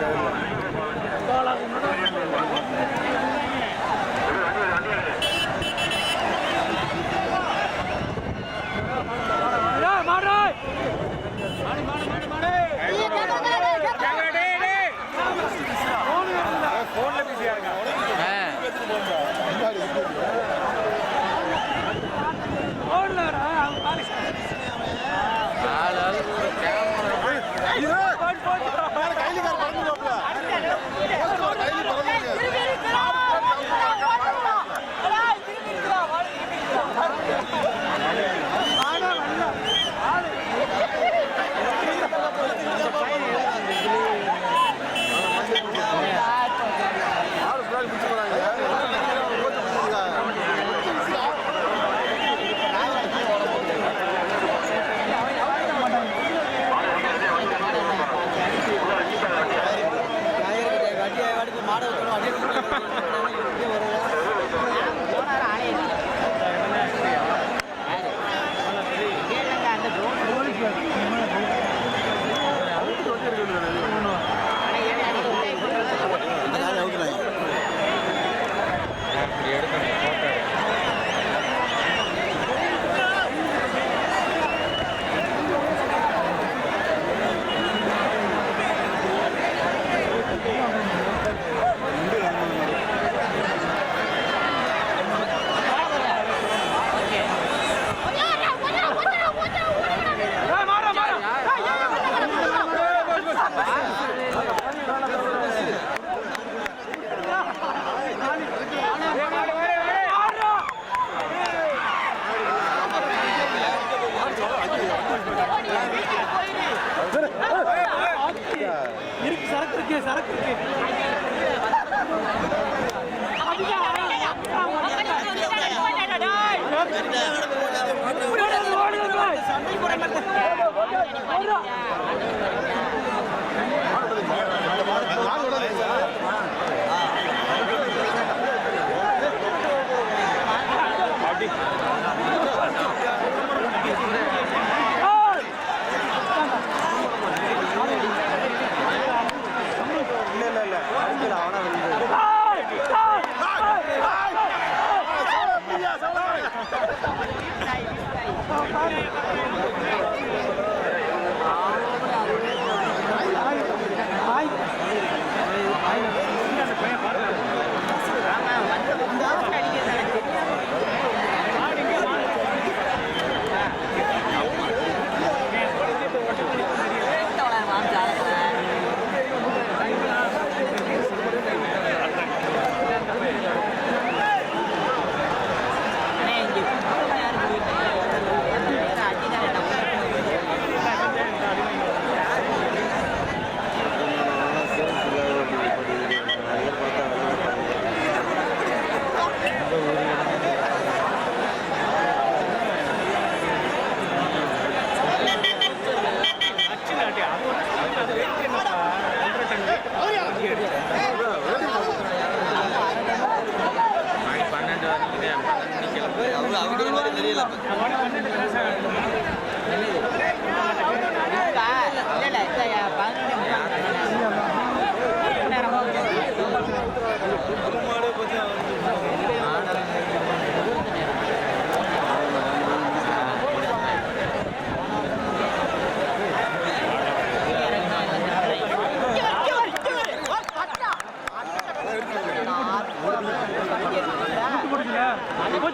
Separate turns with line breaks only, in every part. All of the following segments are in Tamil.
Yeah.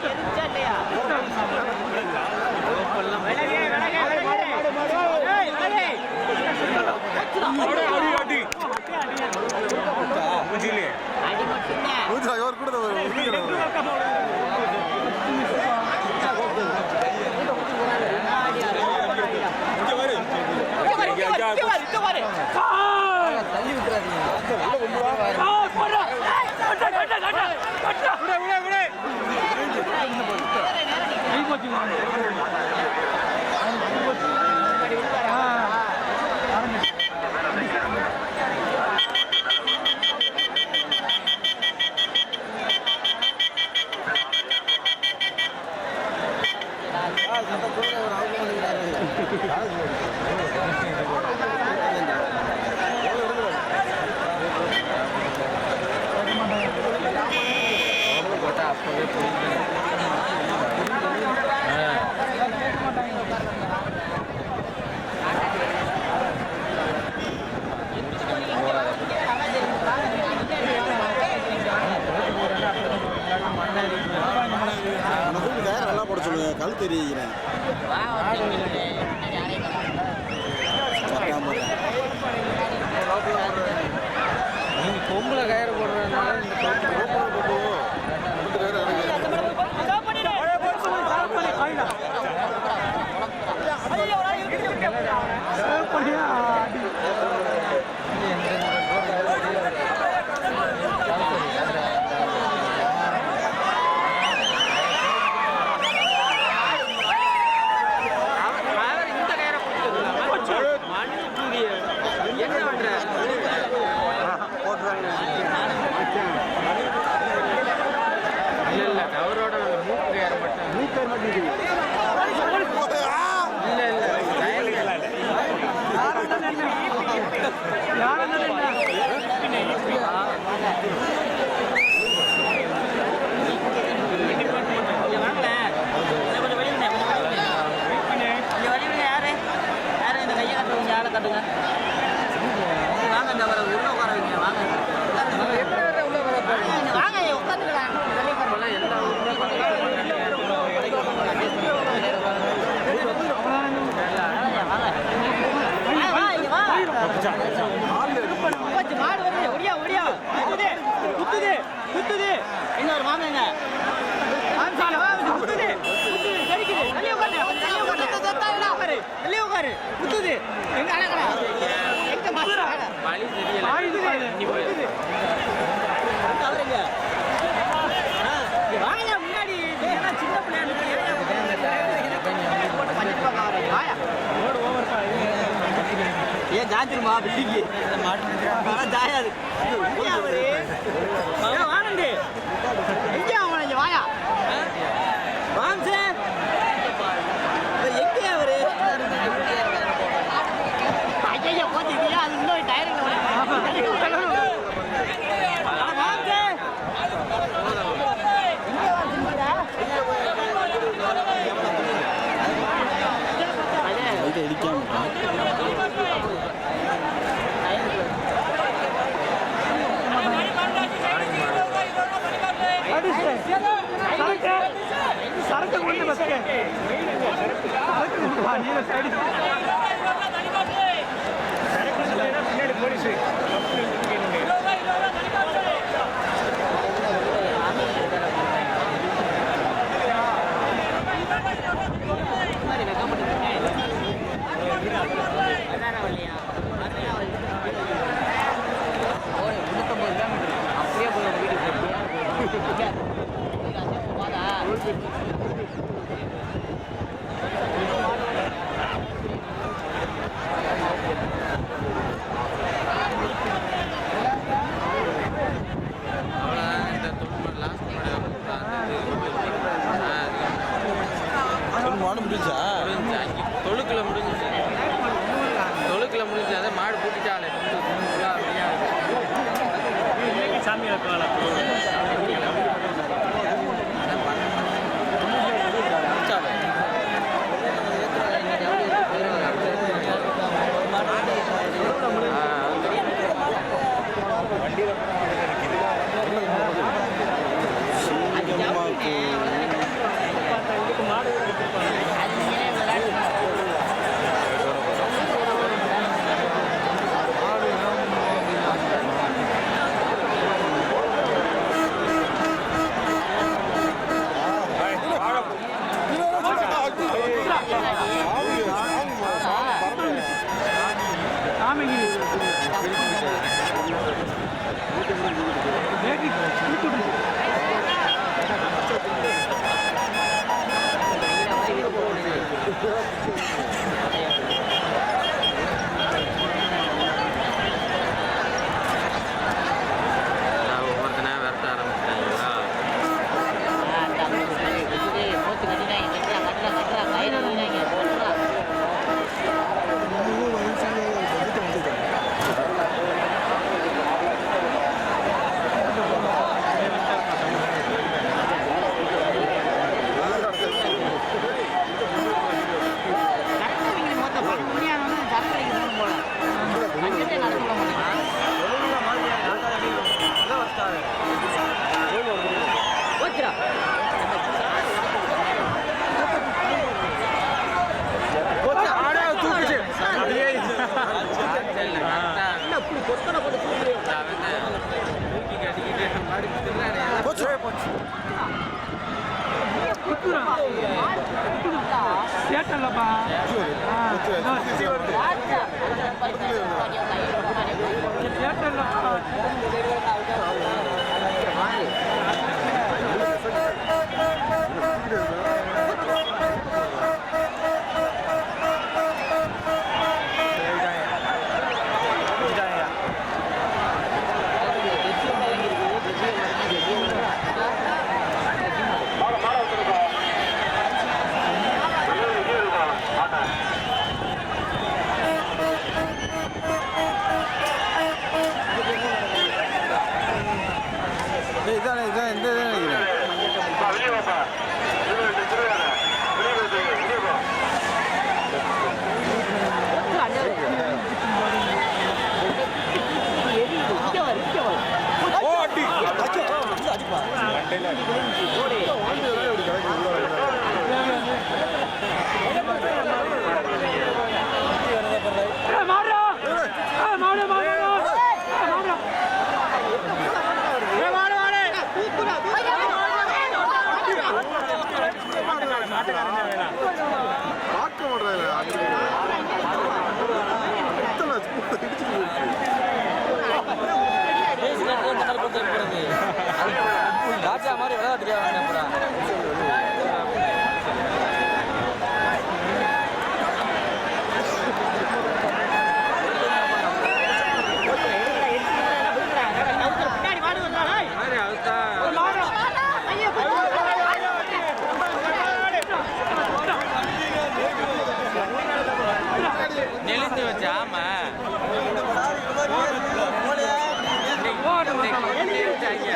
Yeah.
बुझिले
बुझ और कुछ
Yani
ஜாஞ்சிருமா பில்டிங்கு மாட்டு ஜாயாது ஆனந்து
சரக்கு கொண்டு பஸ்க்கு
நீ சைடு
Europe.
போச்சு.
சேட்டல்லப்பா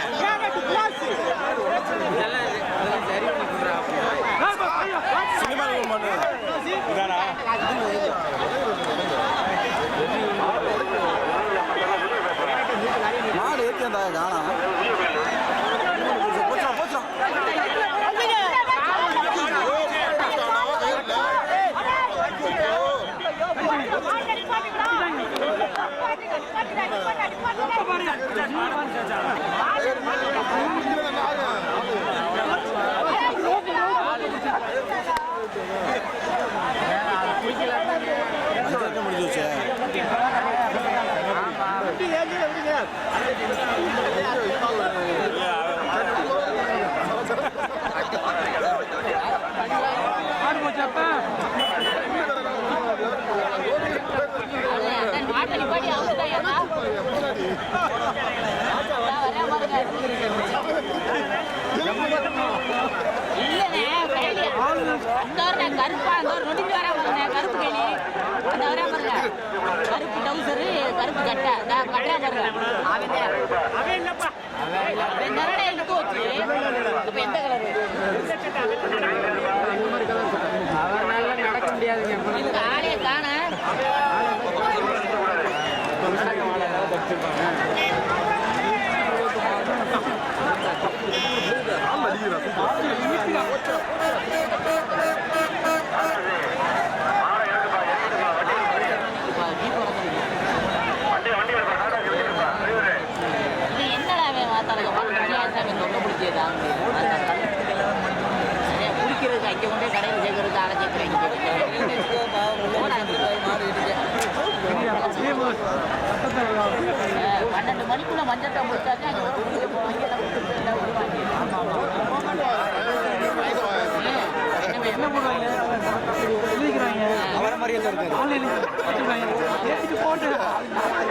இதெல்லாம்
இதெல்லாம் சரி பண்ணி கொடுறா
மாடு ஏற்றியந்தா
จะด่าเป็นภาษาไหน பன்னெண்டு மணிக்குள்ள முடிச்சாச்சு அங்கே என்ன பண்ணுவாங்க?
எழுதிக்கிறாங்க.
அவரை
ஏற்றிட்டு போட்டு.